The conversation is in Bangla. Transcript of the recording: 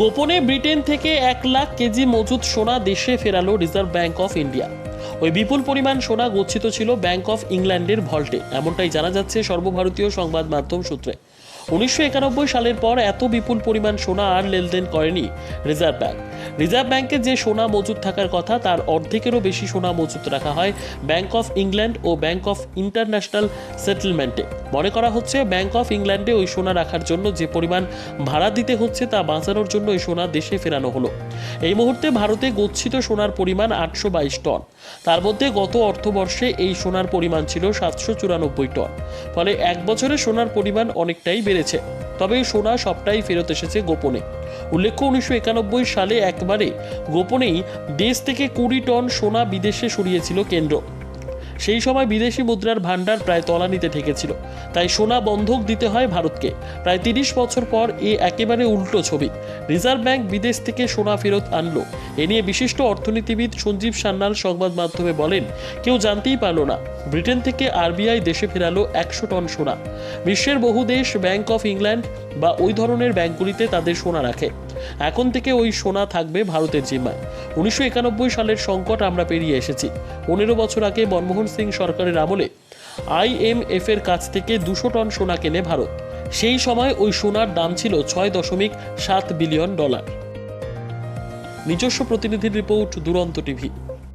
গোপনে ব্রিটেন থেকে এক লাখ কেজি মজুদ সোনা দেশে ফেরালো রিজার্ভ ব্যাংক অফ ইন্ডিয়া। ওই বিপুল পরিমাণ সোনা গচ্ছিত ছিল ব্যাংক অফ ইংল্যান্ডের ভল্টে, এমনটাই জানা যাচ্ছে সর্বভারতীয় সংবাদ মাধ্যম সূত্রে। উনিশশো একানব্বই সালের পর এত বিপুল পরিমাণ সোনা আর লেনদেন করেনি রিজার্ভ ব্যাংক। রিজার্ভ ব্যাংকে যে সোনা মজুদ থাকার কথা, তার অর্ধেকেরও বেশি সোনা মজুদ রাখা হয় ব্যাংক অফ ইংল্যান্ড ও ব্যাংক অফ ইন্টারন্যাশনাল সেটেলমেন্টে। মনে করা হচ্ছে, ব্যাংক অফ ইংল্যান্ডে ওই সোনা রাখার জন্য যে পরিমাণ ভাড়া দিতে হচ্ছে, তা বাঁচানোর জন্য ওই সোনা দেশে ফেরানো হলো। এই মুহূর্তে ভারতে গচ্ছিত সোনার পরিমাণ আটশো বাইশ টন। তার মধ্যে গত অর্থবর্ষে এই সোনার পরিমাণ ছিল সাতশো চুরানব্বই টন। ফলে এক বছরে সোনার পরিমাণ অনেকটাই বেড়েছে তবে এই সোনা সবটাই ফেরত এসেছে গোপনে। উল্লেখ্য, উনিশশো একানব্বই সালে একবারে গোপনেই দেশ থেকে কুড়ি টন সোনা বিদেশে সরিয়েছিল কেন্দ্র। সেই সময় বিদেশি মুদ্রার ভান্ডার প্রায় তলানিতে ঠেকেছিল। তাই সোনা বন্ধক দিতে হয় ভারতকে। প্রায় তিরিশ বছর পর এ একেবারে উল্টো ছবি। রিজার্ভ ব্যাংক বিদেশ থেকে সোনা ফেরত আনলো। এ নিয়ে বিশিষ্ট অর্থনীতিবিদ সঞ্জীব সান্যাল সংবাদ মাধ্যমে বলেন, কেউ জানতেই পারল না, ব্রিটেন থেকে আরবিআই দেশে ফেরালো একশো টন সোনা। বিশ্বের বহু দেশ ব্যাংক অফ ইংল্যান্ড বা ওই ধরনের ব্যাংকগুলিতে তাদের সোনা রাখে। এখন থেকে ওই সোনা থাকবে ভারতের জিম্মায়। উনিশশো একানব্বই সালের সংকট আমরা পেরিয়ে এসেছি। পনেরো বছর আগে মনমোহন সিং সরকারের আমলে আইএমএফ এর কাছ থেকে দুশো টন সোনা কেনে ভারত। সেই সময় ওই সোনার দাম ছিল ছয় দশমিক সাত বিলিয়ন ডলার। নিজস্ব প্রতিনিধি রিপোর্ট দুরন্ত টিভি।